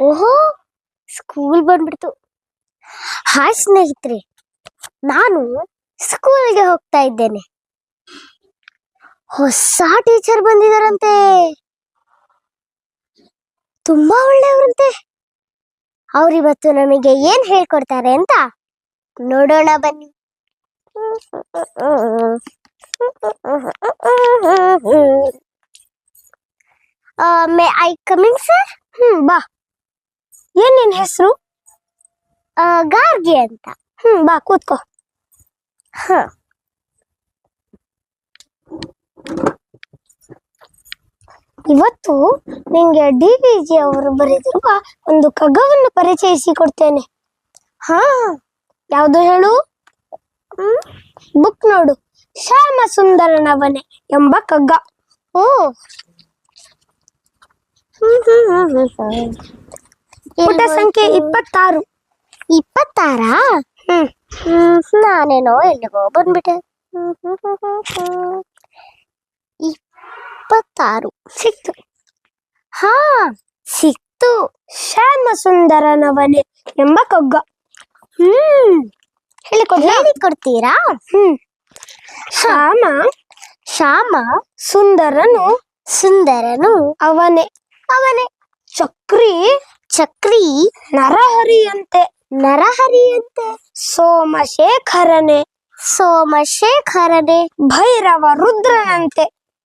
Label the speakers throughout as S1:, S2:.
S1: ಓಹೋ ಸ್ಕೂಲ್ ಬಂದ್ಬಿಡ್ತು. ಹಾಯ್ ಸ್ನೇಹಿತರೆ, ನಾನು ಸ್ಕೂಲ್ಗೆ ಹೋಗ್ತಾ ಇದ್ದೇನೆ. ಹೊಸ ಟೀಚರ್ ಬಂದಿದಾರಂತೆ. ತುಂಬಾ ಒಳ್ಳೆಯವರಂತೆ. ಅವ್ರಿವತ್ತು ನಮಗೆ ಏನ್ ಹೇಳ್ಕೊಡ್ತಾರೆ ಅಂತ ನೋಡೋಣ ಬನ್ನಿ. May I coming sir? ಹ್ಮ್, ಬಾ. ಏನ್ ನಿನ್ ಹೆಸರು ಗಾರ್ಗಿ ಅಂತ. ಹ್ಮ್ ಬಾ ಕೂತ್ಕೋ. ಹ. ಇವತ್ತು ನಿಂಗೆ ಡಿ ವಿ ಜಿ ಅವರು ಬರೆದಿರುವ ಒಂದು ಕಗ್ಗವನ್ನು ಪರಿಚಯಿಸಿ ಕೊಡ್ತೇನೆ. ಹಾ. ಯಾವುದು ಹೇಳು? ಬುಕ್ ನೋಡು. ಶ್ಯಾಮ ಸುಂದರನವನೆ ಎಂಬ ಕಗ್ಗ. ಓ. ಪುಟ ಸಂಖ್ಯೆ ಇಪ್ಪತ್ತಾರು. ಇಪ್ಪತ್ತಾರಾ? ನಾನೇನೋ ಎಲ್ಲಿಗೋ ಬಂದ್ಬಿಟ್ಟೆ. ಇಪ್ಪತ್ತಾರು. ಸಿಕ್ತು. ಹಾ ಸಿಕ್ತು. ಶ್ಯಾಮ ಸುಂದರನವನೇ ಎಂಬ ಕಗ್ಗ. ಹ್ಮ್. ಹೇಳಿಕೊಡ್ ಹೇಳಿಕೊಡ್ತೀರಾ? ಹ್ಮ್. ಶ್ಯಾಮ ಶ್ಯಾಮ ಸುಂದರನು ಸುಂದರನು ಅವನೇ. ಅವನೇ. ಚಕ್ರಿ ಚಕ್ರಿ ನರಹರಿಯಂತೆ ನರಹರಿಯಂತೆ ಸೋಮಶೇಖರನೆ ಸೋಮಶೇಖರನೆ ಭೈರವ ರುದ್ರನಂತೆ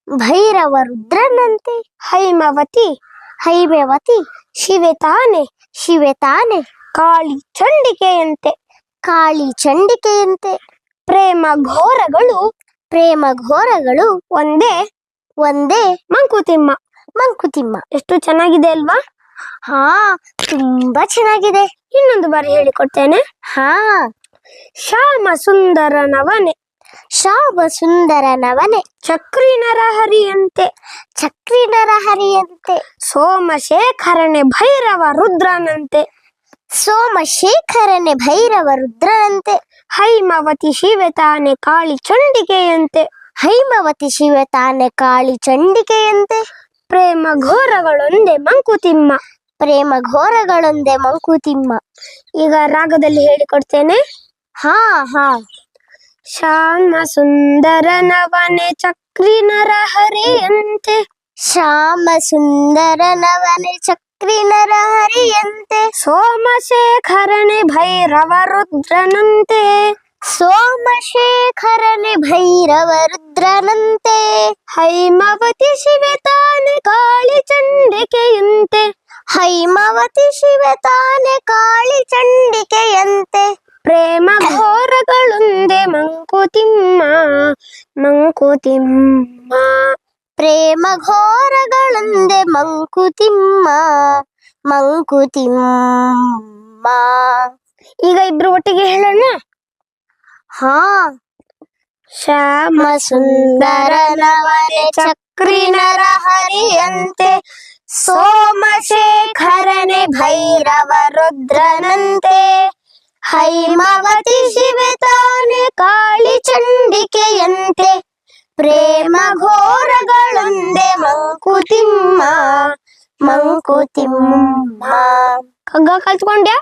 S1: ಭೈರವ ರುದ್ರನಂತೆ ಹೈಮವತಿ ಹೈಮವತಿ ಶಿವೆ ತಾನೆ ಶಿವೆ ತಾನೆ ಕಾಳಿ ಚಂಡಿಕೆಯಂತೆ ಕಾಳಿ ಚಂಡಿಕೆಯಂತೆ. ಪ್ರೇಮ ಘೋರಗಳು ಪ್ರೇಮ ಘೋರಗಳು ಒಂದೇ ಒಂದೇ ಮಂಕುತಿಮ್ಮ ಮಂಕುತಿಮ್ಮ. ಎಷ್ಟು ಚೆನ್ನಾಗಿದೆ ಅಲ್ವಾ? ಹಾ, ತುಂಬಾ ಚೆನ್ನಾಗಿದೆ. ಇನ್ನೊಂದು ಬಾರಿ ಹೇಳಿಕೊಡ್ತೇನೆ. ಹಾ, ಶ್ಯಾಮ ಸುಂದರನವನೆ. ಶ್ಯಾಮ ಸುಂದರನವನೆ. ಚಕ್ರಿ ನರಹರಿಯಂತೆ. ಚಕ್ರಿ ನರಹರಿಯಂತೆ. ಸೋಮಶೇಖರನೆ ಭೈರವ ರುದ್ರನಂತೆ. ಸೋಮಶೇಖರನೆ ಭೈರವ ರುದ್ರನಂತೆ. ಹೈಮವತಿ ಶಿವೆ ತಾನೆ ಕಾಳಿ ಚಂಡಿಕೆಯಂತೆ ಹೈಮವತಿ ಶಿವೆ ತಾನೆ ಕಾಳಿ ಚಂಡಿಕೆಯಂತೆ ಪ್ರೇಮ ಘೋರಗಳೊಂದೇ ಮಂಕುತಿಮ್ಮ. ಪ್ರೇಮ ಘೋರಗಳೊಂದೇ ಮಂಕುತಿಮ್ಮ. ಈಗ ರಾಗದಲ್ಲಿ ಹೇಳಿಕೊಡ್ತೇನೆ ಹಾ ಹಾ. ಶ್ಯಾಮ ಸುಂದರನವನೆ ಚಕ್ರಿ ನರಹರಿಯಂತೆ ಶ್ಯಾಮ ಸುಂದರನವನೆ ಚಕ್ರಿ ನರಹರಿಯಂತೆ ಸೋಮಶೇಖರನೆ ಭೈರವ ರುದ್ರನಂತೆ ಸೋಮಶೇಖರನೆ ಭೈರವ ರುದ್ರನಂತೆ ಹೈಮವತಿ ಶಿವೆ ತಾನೆ ಕಾಳಿ ಚಂಡಿಕೆಯಂತೆ. ಹೈಮವತಿ ಶಿವೆ ತಾನೆ ಕಾಳಿ ಚಂಡಿಕೆಯಂತೆ. ಪ್ರೇಮ ಘೋರಗಳೊಂದೆ ಮಂಕುತಿಮ್ಮ ಮಂಕುತಿಮ್ಮ ಪ್ರೇಮ ಘೋರಗಳೊಂದೆ ಮಂಕುತಿಮ್ಮ ಮಂಕುತಿಮ್ಮ ಈಗ ಇಬ್ರು ಒಟ್ಟಿಗೆ ಹೇಳೋಣ? ಹಾ. ಶ್ಯಾಮ ಸುಂದರನವನೆ ಚಕ್ರಿ ನರಹರಿಯಂತೆ ಸೋಮಶೇಖರನೆ ಭೈರವ ರುದ್ರನಂತೆ ಹೈಮವತಿ ಶಿವೆ ತಾನೆ ಕಾಳಿ ಚಂಡಿಕೆಯಂತೆ ಪ್ರೇಮ ಘೋರಗಳೊಂದೇ ಮಂಕುತಿಮ್ಮ ಮಂಕುತಿಮ್ಮ ಕಗ್ಗ ಕಲ್ತ್ಕೊಂಡ್ಯಾ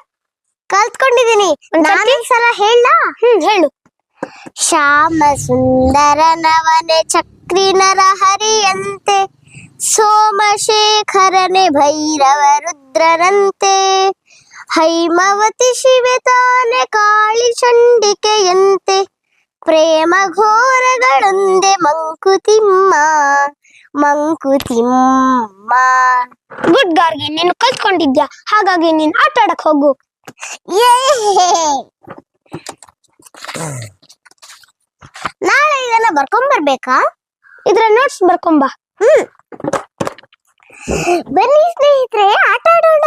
S1: ಕಲ್ತ್ಕೊಂಡಿದೀನಿ ನಾನೊಂದ್ಸಲ ಹೇಳ ಹ್ಮ್ ಹೇಳು ಶ್ಯಾಮ ಸುಂದರನವನೆ ಚಕ್ರಿ ನರಹರಿಯಂತೆ ಸೋಮಶೇಖರನೆ ಭೈರವ ರುದ್ರನಂತೆ ಹೈಮವತಿ ಶಿವೆ ತಾನೆ ಕಾಳಿ ಚಂಡಿಕೆಯಂತೆ. ಪ್ರೇಮ ಘೋರಗಳೊಂದೆ ಮಂಕುತಿಮ್ಮ ಮಂಕುತಿಮ್ಮ ಗುಡ್ ಗಾರ್ಗೆ ನೀನು ಕಲ್ತ್ಕೊಂಡಿದ್ಯಾ? ಹಾಗಾಗಿ ನೀನು ಆಟ ಆಡಕ್ ಹೋಗು. ನಾಳೆ ಇದೆಲ್ಲ ಬರ್ಕೊಂಡ್ ಬರ್ಬೇಕಾ ಇದ್ರ ನೋಟ್ಸ್ ಬರ್ಕೊಂಬ. ಹ್ಮ್. ಬನ್ನಿ ಸ್ನೇಹಿತರೆ ಆಟ ಆಡೋಣ.